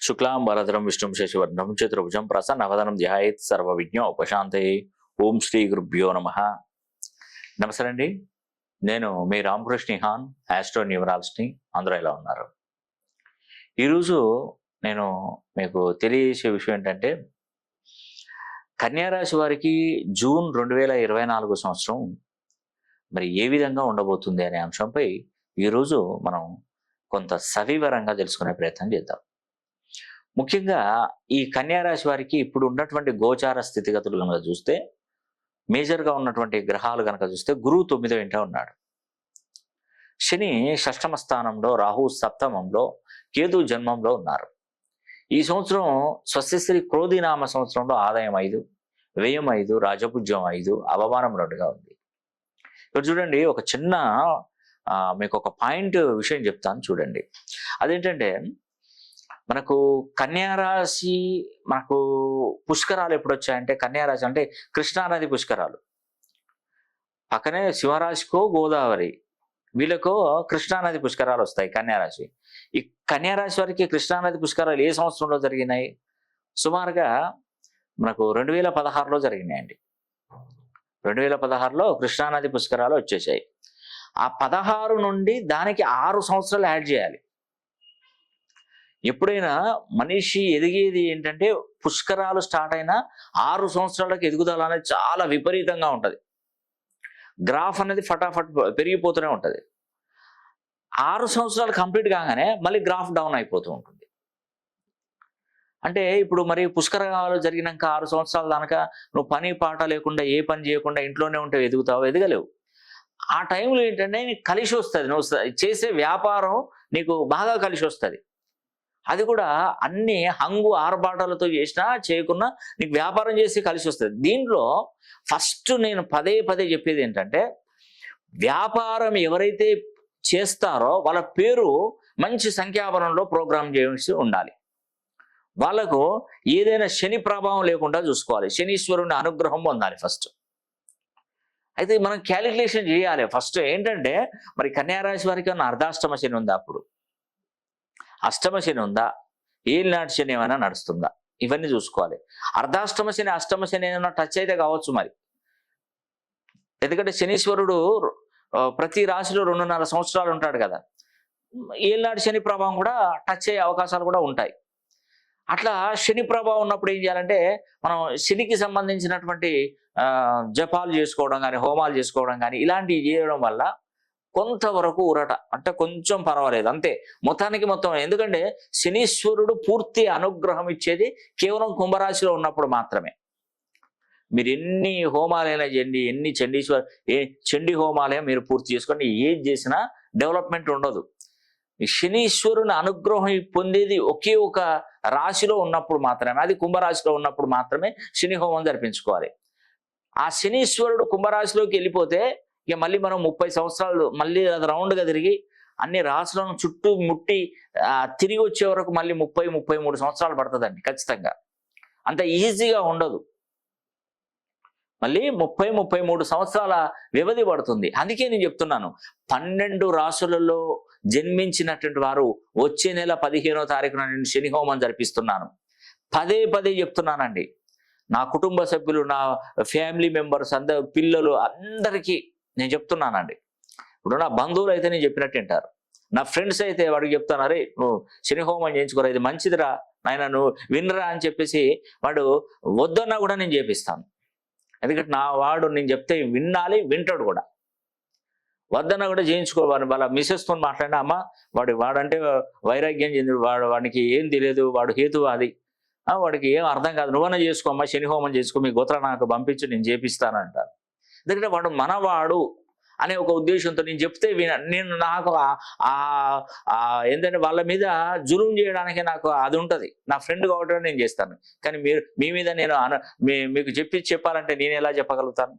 శుక్లాం వరదరం విష్ణుం శశివర్ణం చతుర్భుజం ప్రసన్నవదనం ధ్యాయేత్ సర్వ విజ్ఞ ఉపశాంతే. ఓం శ్రీ గురుభ్యో నమ. నమస్తే అండి నేను మీ రామకృష్ణ హాన్ ఆస్ట్రో న్యూమరాలజీని అందరూ ఎలా ఉన్నారు? ఈరోజు నేను మీకు తెలియజేసే విషయం ఏంటంటే కన్యారాశి వారికి జూన్ రెండు వేల ఇరవై నాలుగు సంవత్సరం మరి ఏ విధంగా ఉండబోతుంది అనే అంశంపై ఈరోజు మనం కొంత సవివరంగా తెలుసుకునే ప్రయత్నం చేద్దాం. ముఖ్యంగా ఈ కన్యారాశి వారికి ఇప్పుడు ఉన్నటువంటి గోచార స్థితిగతులు కనుక చూస్తే మేజర్గా ఉన్నటువంటి గ్రహాలు కనుక చూస్తే గురువు తొమ్మిదో ఇంట ఉన్నాడు. శని షష్టమ స్థానంలో రాహు సప్తమంలో కేతు జన్మంలో ఉన్నారు. ఈ సంవత్సరం స్వస్తిశ్రీ క్రోధినామ సంవత్సరంలో ఆదాయం ఐదు వ్యయం ఐదు రాజపుజ్యం ఐదు అవమానం రెండుగా ఉంది. ఇక్కడ చూడండి ఒక చిన్న మీకు ఒక పాయింట్ విషయం చెప్తాను చూడండి. అదేంటంటే మనకు కన్యారాశి మనకు పుష్కరాలు ఎప్పుడు వచ్చాయంటే కన్యారాశి అంటే కృష్ణానది పుష్కరాలు. పక్కనే శివరాశికో గోదావరి వీళ్ళకో కృష్ణానది పుష్కరాలు వస్తాయి కన్యారాశి. ఈ కన్యారాశి వారికి కృష్ణానది పుష్కరాలు ఏ సంవత్సరంలో జరిగినాయి? సుమారుగా మనకు రెండు వేల పదహారులో జరిగినాయండి. రెండు వేల పదహారులో కృష్ణానది పుష్కరాలు వచ్చేసాయి. ఆ పదహారు నుండి దానికి ఆరు సంవత్సరాలు యాడ్ చేయాలి. ఎప్పుడైనా మనిషి ఎదిగేది ఏంటంటే పుష్కరాలు స్టార్ట్ అయిన ఆరు సంవత్సరాలకు ఎదుగుదల అనేది చాలా విపరీతంగా ఉంటుంది. గ్రాఫ్ అనేది ఫటాఫట్ పెరిగిపోతూనే ఉంటుంది. ఆరు సంవత్సరాలు కంప్లీట్ కాగానే మళ్ళీ గ్రాఫ్ డౌన్ అయిపోతూ ఉంటుంది. అంటే ఇప్పుడు మరి పుష్కరాలు జరిగినాక ఆరు సంవత్సరాల దానక నువ్వు పని పాట లేకుండా ఏ పని చేయకుండా ఇంట్లోనే ఉంటే ఎదుగుతావు? ఎదగలేవు. ఆ టైంలో ఏంటంటే నీకు కలిసి వస్తుంది. నువ్వు చేసే వ్యాపారం నీకు బాగా కలిసి వస్తుంది. అది కూడా అన్ని హంగు ఆర్భాటాలతో చేసినా చేయకున్నా నీకు వ్యాపారం చేసి కలిసి వస్తుంది. దీంట్లో ఫస్ట్ నేను పదే పదే చెప్పేది ఏంటంటే వ్యాపారం ఎవరైతే చేస్తారో వాళ్ళ పేరు మంచి సంఖ్యాబలంలో ప్రోగ్రామ్ చేసి ఉండాలి. వాళ్ళకు ఏదైనా శని ప్రభావం లేకుండా చూసుకోవాలి. శనీశ్వరుని అనుగ్రహం పొందాలి ఫస్ట్. అయితే మనం క్యాలిక్యులేషన్ చేయాలి ఫస్ట్. ఏంటంటే మరి కన్యారాశి వారికి ఏమన్నా అర్ధాష్టమ శని ఉందా అప్పుడు? అష్టమ శని ఉందా? ఏలినాటి శని ఏమైనా నడుస్తుందా? ఇవన్నీ చూసుకోవాలి. అర్ధాష్టమ శని అష్టమ శని ఏమైనా టచ్ అయితే కావచ్చు మరి. ఎందుకంటే శనీశ్వరుడు ప్రతి రాశిలో రెండున్నర సంవత్సరాలు ఉంటాడు కదా. ఏలినాటి శని ప్రభావం కూడా టచ్ అయ్యే అవకాశాలు కూడా ఉంటాయి. అట్లా శని ప్రభావం ఉన్నప్పుడు ఏం చేయాలంటే మనం శనికి సంబంధించినటువంటి జపాలు చేసుకోవడం కానీ హోమాలు చేసుకోవడం కానీ ఇలాంటివి చేయడం వల్ల కొంతవరకు ఊరట. అంటే కొంచెం పర్వాలేదు. అంతే. మొత్తానికి మొత్తం ఎందుకంటే శనీశ్వరుడు పూర్తి అనుగ్రహం ఇచ్చేది కేవలం కుంభరాశిలో ఉన్నప్పుడు మాత్రమే. మీరు ఎన్ని హోమాలైనా చేయండి ఎన్ని చండీశ్వర ఏ చండీ హోమాలైనా మీరు పూర్తి చేసుకోండి. ఏది చేసినా డెవలప్మెంట్ ఉండదు. శనీశ్వరుని అనుగ్రహం పొందేది ఒకే ఒక రాశిలో ఉన్నప్పుడు మాత్రమే. అది కుంభరాశిలో ఉన్నప్పుడు మాత్రమే శని హోమం జరిపించుకోవాలి. ఆ శనీశ్వరుడు కుంభరాశిలోకి వెళ్ళిపోతే ఇక మళ్ళీ మనం ముప్పై సంవత్సరాలు మళ్ళీ అది రౌండ్గా తిరిగి అన్ని రాశులను చుట్టూ ముట్టి తిరిగి వచ్చే వరకు మళ్ళీ ముప్పై ముప్పై మూడు సంవత్సరాలు పడుతుందండి ఖచ్చితంగా. అంత ఈజీగా ఉండదు. మళ్ళీ ముప్పై ముప్పై మూడు సంవత్సరాల వ్యవధి పడుతుంది. అందుకే నేను చెప్తున్నాను పన్నెండు రాశులలో జన్మించినటువంటి వారు వచ్చే నెల పదిహేనో తారీఖున నేను శనిహోమం జరిపిస్తున్నాను. పదే పదే చెప్తున్నానండి. నా కుటుంబ సభ్యులు నా ఫ్యామిలీ మెంబర్స్ అందరు పిల్లలు అందరికీ నేను చెప్తున్నానండి. ఇప్పుడు నా బంధువులు అయితే నేను చెప్పినట్టు వింటారు. నా ఫ్రెండ్స్ అయితే వాడికి చెప్తాను అరే నువ్వు శని హోమం చేయించుకోరా ఇది మంచిదిరా నాయన నువ్వు వినరా అని చెప్పేసి వాడు వద్దన్నా కూడా నేను చేపిస్తాను. ఎందుకంటే నా వాడు నేను చెప్తే వినాలి వింటాడు కూడా. వద్దన్నా కూడా చేయించుకోవాలి వాళ్ళ మిస్సెస్తో మాట్లాడినా అమ్మ వాడు వాడంటే వైరాగ్యం చెంది వాడు వాడికి ఏం తెలియదు వాడు హేతువాది. ఆ, వాడికి ఏం అర్థం కాదు నువ్వన్నా చేసుకో అమ్మా శని హోమం చేసుకో మీ గోత్ర నాకు పంపించి నేను చేపిస్తానంటారు ఎందుకంటే వాడు మనవాడు. అనే ఒక ఉద్దేశంతో నేను చెప్తే విన నేను నాకు ఆ- ఏంటంటే వాళ్ళ మీద జులుం చేయడానికి నాకు అది ఉంటుంది. నా ఫ్రెండ్ కాబట్టి నేను చేస్తాను. కానీ మీరు మీ మీద నేను అన మీ- మీకు చెప్పి చెప్పాలంటే నేను ఎలా చెప్పగలుగుతాను?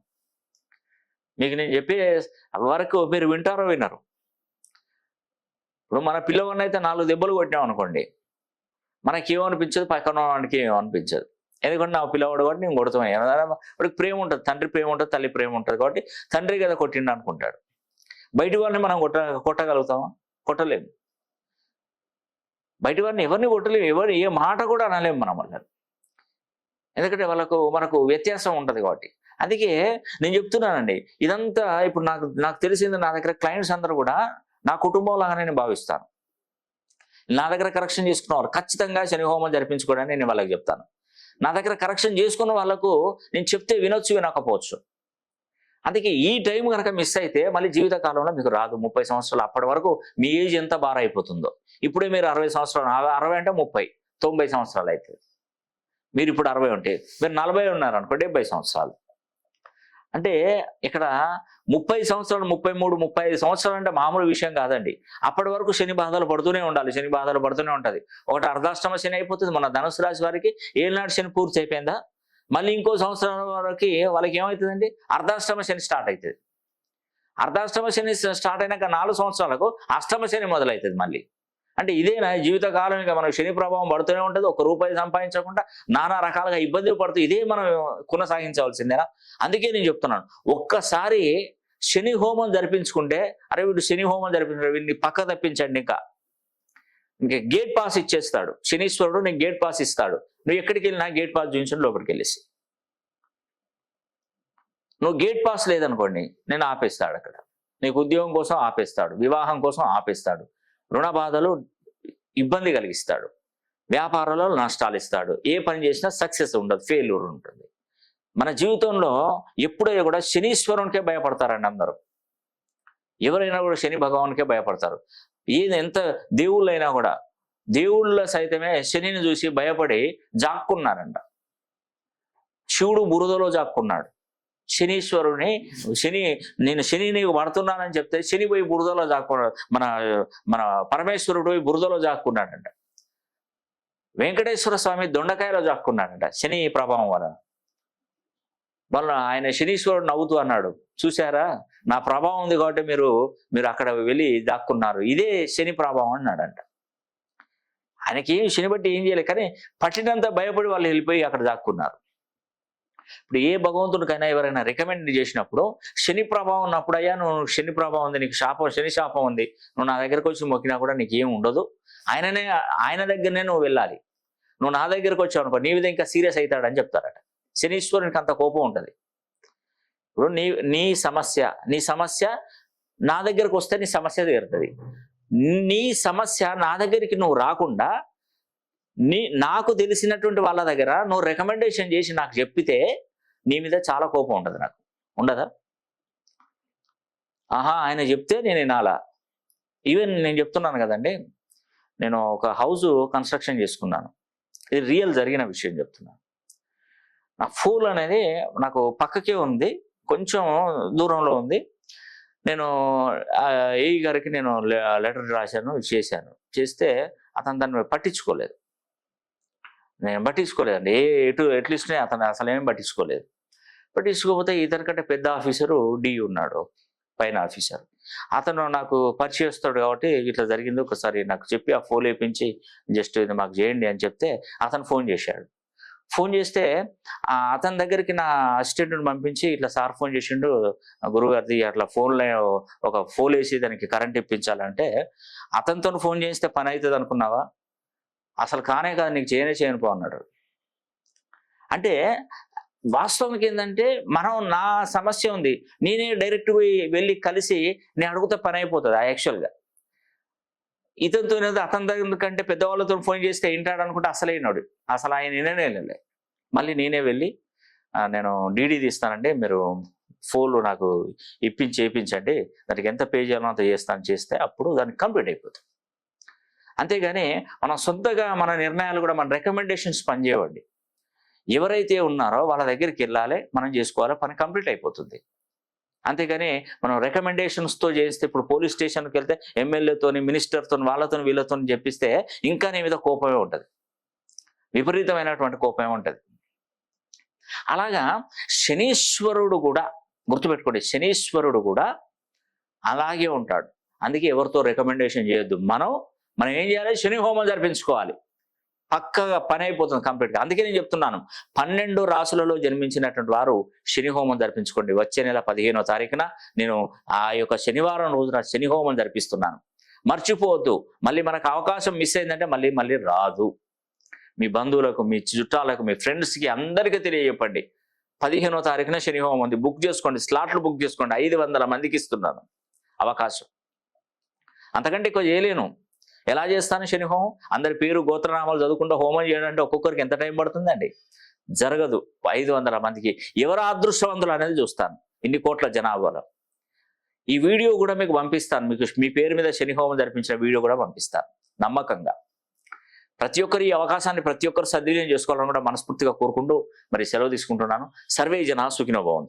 మీకు నేను చెప్పే వరకు మీరు వింటారో వినరు? ఇప్పుడు మన పిల్లవాడిని అయితే నాలుగు దెబ్బలు కొట్టినాం అనుకోండి మనకి ఏమనిపించదు పక్కన వాడికి ఏమనిపించదు? ఎందుకంటే నా పిల్లవాడు కాబట్టి నేను కొడతాం వాడికి ప్రేమ ఉంటుంది తండ్రి ప్రేమ ఉంటుంది తల్లి ప్రేమ ఉంటుంది కాబట్టి తండ్రి కదా కొట్టిండు అనుకుంటాడు. బయటి వాళ్ళని మనం కొట్ట కొట్టగలుగుతామా? కొట్టలేము బయటి వారిని ఎవరిని కొట్టలేము ఎవరు ఏ మాట కూడా అనలేము మనం వాళ్ళని ఎందుకంటే వాళ్ళకు మనకు వ్యత్యాసం ఉంటుంది కాబట్టి. అందుకే నేను చెప్తున్నానండి ఇదంతా ఇప్పుడు నాకు నాకు తెలిసింది నా దగ్గర క్లయింట్స్ అందరూ కూడా నా కుటుంబం లాగానే నేను భావిస్తాను. నా దగ్గర కరెక్షన్ చేసుకున్నవారు ఖచ్చితంగా శని హోమం జరిపించుకోవడానికి నేను వాళ్ళకి చెప్తాను. నా దగ్గర కరెక్షన్ చేసుకున్న వాళ్ళకు నేను చెప్తే వినొచ్చు వినకపోవచ్చు. అందుకే ఈ టైం కనుక మిస్ అయితే మళ్ళీ జీవిత కాలంలో మీకు రాదు. ముప్పై సంవత్సరాలు అప్పటి వరకు మీ ఏజ్ ఎంత బాగా అయిపోతుందో. ఇప్పుడే మీరు అరవై సంవత్సరాలు అరవై- అరవై అంటే ముప్పై తొంభై సంవత్సరాలు అయితే. మీరు ఇప్పుడు అరవై ఉంటే మీరు నలభై ఉన్నారు అనుకో డెబ్బై సంవత్సరాలు. అంటే ఇక్కడ ముప్పై సంవత్సరాలు ముప్పై మూడు ముప్పై ఐదు సంవత్సరాలు అంటే మామూలు విషయం కాదండి. అప్పటి వరకు శని బాధలు పడుతూనే ఉండాలి. శని బాధలు పడుతూనే ఉంటుంది. ఒకటి అర్ధాష్టమ శని అయిపోతుంది. మన ధనుసు రాశి వారికి ఏనాడు శని పూర్తి అయిపోయిందా? మళ్ళీ ఇంకో సంవత్సరం వరకు వాళ్ళకి ఏమవుతుందండి అర్ధాష్టమ శని స్టార్ట్ అవుతుంది అర్ధాష్టమ శని స్టార్ట్ అయినాక నాలుగు సంవత్సరాలకు అష్టమ శని మొదలవుతుంది మళ్ళీ. అంటే ఇదేనా? జీవితకాలం ఇక మనకు శని ప్రభావం పడుతూనే ఉంటుంది. ఒక రూపాయి సంపాదించకుండా నానా రకాలుగా ఇబ్బందులు పడుతూ ఇదే మనం కొనసాగించవలసిందేనా? అందుకే నేను చెప్తున్నాను. ఒక్కసారి శని హోమం జరిపించుకుంటే అరే వీడు శని హోమం జరిపించాడు వీడిని పక్క తప్పించండి ఇంకా. ఇంకా గేట్ పాస్ ఇచ్చేస్తాడు. శనీశ్వరుడు నీకు గేట్ పాస్ ఇస్తాడు. నువ్వు ఎక్కడికి వెళ్ళినా గేట్ పాస్ చూపించండి లోపలికి వెళ్ళేసి. నువ్వు గేట్ పాస్ లేదనుకోండి నేను ఆపేస్తాడు అక్కడ. నీకు ఉద్యోగం కోసం ఆపేస్తాడు వివాహం కోసం ఆపేస్తాడు. రుణ బాధలు ఇబ్బంది కలిగిస్తాడు. వ్యాపారంలో నష్టాలు ఇస్తాడు. ఏ పని చేసినా సక్సెస్ ఉండదు ఫెయిల్యూర్ ఉంటుంది. మన జీవితంలో ఎప్పుడైనా కూడా శనీశ్వరునికే భయపడతారండి అందరూ. ఎవరైనా కూడా శని భగవానికే భయపడతారు. ఏది ఎంత దేవుళ్ళైనా కూడా దేవుళ్ళ సైతమే శనిని చూసి భయపడి జాక్కున్నారంట. శివుడు బురదలో జాక్కున్నాడు. శనీశ్వరుని శని నేను శని నీకు పడుతున్నానని చెప్తే శని పోయి బురదలో దాక్కున్నాడు మన మన పరమేశ్వరుడు పోయి బురదలో జాక్కున్నాడంట. వెంకటేశ్వర స్వామి దొండకాయలో జాక్కున్నాడంట శని ప్రభావం వలన. వాళ్ళ ఆయన శనీశ్వరుడు నవ్వుతూ అన్నాడు చూసారా నా ప్రభావం ఉంది కాబట్టి మీరు మీరు అక్కడ వెళ్ళి దాక్కున్నారు. ఇదే శని ప్రభావం అన్నాడంట. ఆయనకి శని బట్టి ఏం చేయలేదు కానీ పట్టినంత భయపడి వాళ్ళు వెళ్ళిపోయి అక్కడ దాక్కున్నారు. ఇప్పుడు ఏ భగవంతుడికైనా ఎవరైనా రికమెండ్ చేసినప్పుడు శని ప్రభావం ఉన్నప్పుడు అయ్యా నువ్వు శని ప్రభావం ఉంది నీకు శాపం శని శాపం ఉంది. నువ్వు నా దగ్గరకు వచ్చి మొక్కినా కూడా నీకు ఏం ఉండదు. ఆయననే ఆయన దగ్గరనే నువ్వు వెళ్ళాలి. నువ్వు నా దగ్గరకు వచ్చావు అనుకో నీ విధంగా ఇంకా సీరియస్ అవుతాడని చెప్తారట. శనీశ్వరునికి అంత కోపం ఉంటుంది. ఇప్పుడు నీ నీ సమస్య నీ సమస్య నా దగ్గరకు వస్తే నీ సమస్య తీరుతుంది. నీ సమస్య నా దగ్గరికి నువ్వు రాకుండా నీ నాకు తెలిసినటువంటి వాళ్ళ దగ్గర నువ్వు రికమెండేషన్ చేసి నాకు చెప్పితే నీ మీద చాలా కోపం ఉండదు నాకు. ఉండదా? ఆహా ఆయన చెప్తే నేను వినాలా? ఈవెన్ నేను చెప్తున్నాను కదండి నేను ఒక హౌస్ కన్స్ట్రక్షన్ చేసుకున్నాను. ఇది రియల్ జరిగిన విషయం చెప్తున్నాను. నా ఫూల్ అనేది నాకు పక్కకే ఉంది కొంచెం దూరంలో ఉంది. నేను ఏ గారికి నేను లెటర్ రాశాను చేశాను. చేస్తే అతను దాన్ని పట్టించుకోలేదు. నేను పట్టించుకోలేదండి. ఏ ఎటు ఎట్లీస్ట్ అతను అసలు ఏం పట్టించుకోలేదు. పట్టించుకోకపోతే ఇతని కంటే పెద్ద ఆఫీసరు డి ఉన్నాడు పైన ఆఫీసర్. అతను నాకు పరిచయస్తాడు కాబట్టి ఇట్లా జరిగింది. ఒకసారి నాకు చెప్పి ఆ ఫోన్ వేపించి జస్ట్ ఇది మాకు చేయండి అని చెప్తే అతను ఫోన్ చేశాడు. ఫోన్ చేస్తే ఆ అతని దగ్గరికి నా అసిస్టెంట్ని పంపించి ఇట్లా సార్ ఫోన్ చేసిండు గురుగారిది అట్లా ఫోన్లో ఒక ఫోన్ వేసి దానికి కరెంట్ ఇప్పించాలంటే అతనితో ఫోన్ చేస్తే పని అవుతుంది అనుకున్నావా? అసలు కానే కాదు నీకు చేయనే చేయను పో అన్నాడు. అంటే వాస్తవానికి ఏంటంటే మనం నా సమస్య ఉంది. నేనే డైరెక్ట్ పోయి వెళ్ళి కలిసి నేను అడుగుతే పని అయిపోతుంది యాక్చువల్గా. ఇతనితో అతని దగ్గర కంటే పెద్దవాళ్ళతో ఫోన్ చేస్తే ఏంటాడు అనుకుంటే అసలే అసలు ఆయన నేనే మళ్ళీ నేనే వెళ్ళి నేను డీడీ తీస్తానండి మీరు ఫోన్లు నాకు ఇప్పించి చేయించండి. దానికి ఎంత పే చేయాలో అంత చేస్తాను చేస్తే అప్పుడు దానికి కంప్లీట్ అయిపోతుంది. అంతేగాని మనం సొంతగా మన నిర్ణయాలు కూడా మన రికమెండేషన్స్ పనిచేయవండి. ఎవరైతే ఉన్నారో వాళ్ళ దగ్గరికి వెళ్ళాలి మనం చేసుకోవాలి పని కంప్లీట్ అయిపోతుంది. అంతేగాని మనం రికమెండేషన్స్తో చేస్తే ఇప్పుడు పోలీస్ స్టేషన్కి వెళ్తే ఎమ్మెల్యేతోని మినిస్టర్తో వాళ్ళతో వీళ్ళతో చెప్పిస్తే ఇంకా నీ మీద కోపమే ఉంటుంది. విపరీతమైనటువంటి కోపమే ఉంటుంది. అలాగా శనీశ్వరుడు కూడా గుర్తుపెట్టుకోండి శనీశ్వరుడు కూడా అలాగే ఉంటాడు. అందుకే ఎవరితో రికమెండేషన్ చేయొద్దు. మనం మనం ఏం చేయాలి? శని హోమం జరిపించుకోవాలి. పక్కగా పని అయిపోతుంది కంప్లీట్గా. అందుకే నేను చెప్తున్నాను. పన్నెండు రాసులలో జన్మించినటువంటి వారు శని హోమం జరిపించుకోండి. వచ్చే నెల పదిహేనో తారీఖున నేను ఆ యొక్క శనివారం రోజున శని హోమం జరిపిస్తున్నాను. మర్చిపోవద్దు. మళ్ళీ మనకు అవకాశం మిస్ అయిందంటే మళ్ళీ మళ్ళీ రాదు. మీ బంధువులకు మీ చుట్టాలకు మీ ఫ్రెండ్స్కి అందరికీ తెలియజెప్పండి. పదిహేనో తారీఖున శని హోమం ఉంది. బుక్ చేసుకోండి. స్లాట్లు బుక్ చేసుకోండి. ఐదు వందల మందికి ఇస్తున్నాను. అవకాశం. అంతకంటే ఎక్కువ చేయలేను. ఎలా చేస్తాను శని హోమం? అందరి పేరు గోత్రనామాలు చదువుకుంటూ హోమం చేయడానికి ఒక్కొక్కరికి ఎంత టైం పడుతుందండి? జరగదు. ఐదు వందల మందికి ఎవరు అదృష్టవంతులు అనేది చూస్తాను. ఇన్ని కోట్ల జనాభాలో. ఈ వీడియో కూడా మీకు పంపిస్తాను. మీకు మీ పేరు మీద శని హోమం జరిపించిన వీడియో కూడా పంపిస్తాను. నమ్మకంగా. ప్రతి ఒక్కరు ఈ అవకాశాన్ని ప్రతి ఒక్కరు సద్వినియోగం చేసుకోవాలని కూడా మనస్ఫూర్తిగా కోరుకుంటూ మరి సెలవు తీసుకుంటున్నాను. సర్వే జన సుఖినో భవంతు.